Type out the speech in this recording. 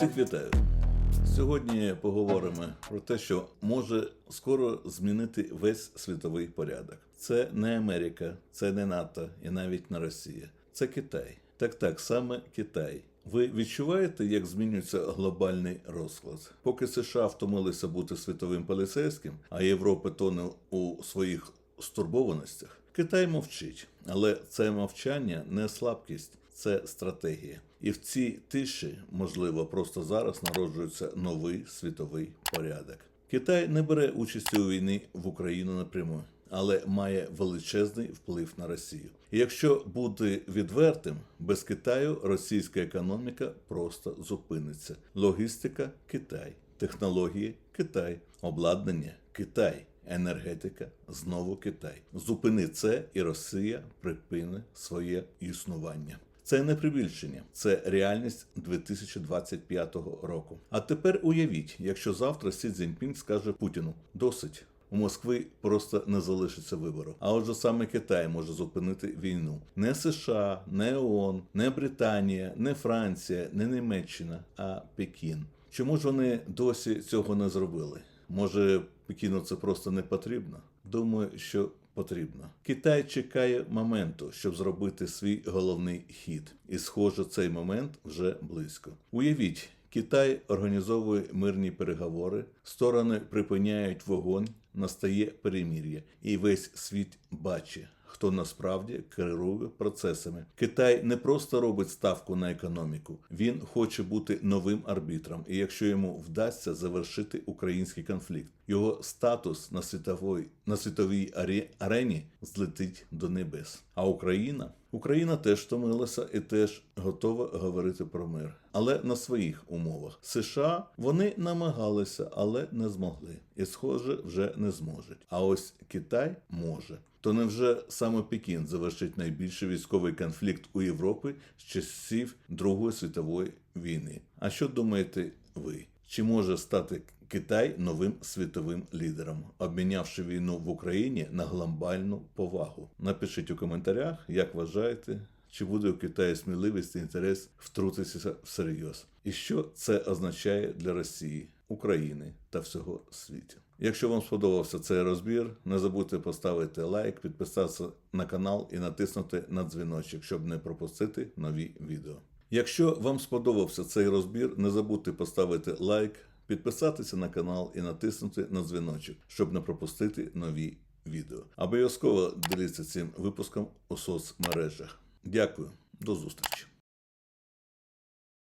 Всіх вітаю. Сьогодні поговоримо про те, що може скоро змінити весь світовий порядок. Це не Америка, це не НАТО і навіть не Росія. Це Китай. Так, так, саме Китай. Ви відчуваєте, як змінюється глобальний розклад? Поки США втомилися бути світовим поліцейським, а Європа тоне у своїх стурбованостях, Китай мовчить, але це мовчання не слабкість, це стратегія. І в цій тиші, можливо, просто зараз народжується новий світовий порядок. Китай не бере участі у війні в Україну напряму, але має величезний вплив на Росію. І якщо бути відвертим, без Китаю російська економіка просто зупиниться. Логістика Китай, технології Китай, обладнання Китай. Енергетика знову Китай. Зупини це, і Росія припине своє існування. Це не прибільшення, це реальність 2025 року. А тепер уявіть, якщо завтра Сі Цзіньпінь скаже Путіну досить. У Москви просто не залишиться вибору. А отже, саме Китай може зупинити війну. Не США, не ООН, не Британія, не Франція, не Німеччина, а Пекін. Чому ж вони досі цього не зробили? Може, Пекіну це просто не потрібно? Думаю, що потрібно. Китай чекає моменту, щоб зробити свій головний хід, і схоже, цей момент вже близько. Уявіть. Китай організовує мирні переговори, сторони припиняють вогонь, настає перемір'я, і весь світ бачить, хто насправді керує процесами. Китай не просто робить ставку на економіку, він хоче бути новим арбітром. І якщо йому вдасться завершити український конфлікт, його статус на світовій на світовій аре- арені злетить до небес. А Україна Україна теж втомилася і теж готова говорити про мир, але на своїх умовах. США вони намагалися, але не змогли. І, схоже, вже не зможуть. А ось Китай може. То невже саме Пекін завершить найбільший військовий конфлікт у Європі з часів Другої світової війни? А що думаєте ви? Чи може стати Китай новим світовим лідером, обмінявши війну в Україні на глобальну повагу? Напишіть у коментарях, як вважаєте, чи буде у Китаї сміливість і інтерес втрутитися всерйоз? І що це означає для Росії, України та всього світу? Якщо вам сподобався цей розбір, не забудьте поставити лайк, підписатися на канал і натиснути на дзвіночок, щоб не пропустити нові відео. Якщо вам сподобався цей розбір, не забудьте поставити лайк, підписатися на канал і натиснути на дзвіночок, щоб не пропустити нові відео. Обов'язково діліться цим випуском у соцмережах. Дякую, до зустрічі!